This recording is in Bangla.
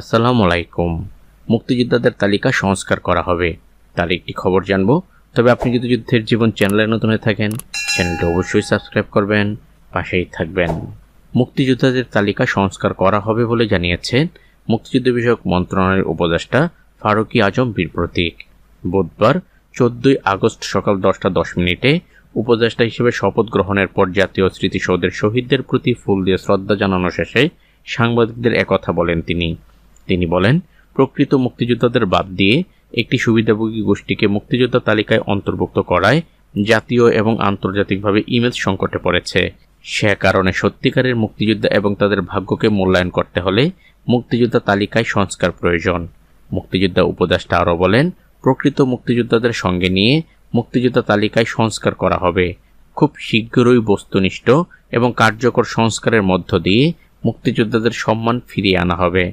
আসসালামু আলাইকুম মুক্তিযোদ্ধাদের তালিকা সংস্কার করা হবে। তার একটি খবর জানব। তবে আপনি যদি যুদ্ধের জীবন চ্যানেলে নতুন হয়ে থাকেন, চ্যানেলটি অবশ্যই সাবস্ক্রাইব করবেন, পাশেই থাকবেন। মুক্তিযোদ্ধাদের তালিকা সংস্কার করা হবে বলে জানিয়েছেন মুক্তিযুদ্ধ বিষয়ক মন্ত্রণালয়ের উপদেষ্টা ফারুকি আজম বীর প্রতীক। বুধবার, চোদ্দই আগস্ট সকাল দশটা দশ মিনিটে উপদেষ্টা হিসেবে শপথ গ্রহণের পর জাতীয় স্মৃতিসৌধের শহীদদের প্রতি ফুল দিয়ে শ্রদ্ধা জানানো শেষে সাংবাদিকদের একথা বলেন তিনি। তিনি বলেন, প্রকৃত মুক্তিযোদ্ধাদের বাদ দিয়ে একটি সুবিধাভোগী গোষ্ঠীকে মুক্তিযোদ্ধা তালিকায় অন্তর্ভুক্ত করায় জাতীয় এবং আন্তর্জাতিকভাবে ইমেজ সংকটে পড়েছে। সে কারণে সত্যিকারের মুক্তিযোদ্ধা এবং তাদের ভাগ্যকে মূল্যায়ন করতে হলে মুক্তিযোদ্ধা তালিকায় সংস্কার প্রয়োজন। মুক্তিযোদ্ধা উপদেষ্টা আরও বলেন, প্রকৃত মুক্তিযোদ্ধাদের সঙ্গে নিয়ে মুক্তিযোদ্ধা তালিকায় সংস্কার করা হবে। খুব শীঘ্রই বস্তুনিষ্ঠ এবং কার্যকর সংস্কারের মধ্য দিয়ে মুক্তিযোদ্ধাদের সম্মান ফিরিয়ে আনা হবে।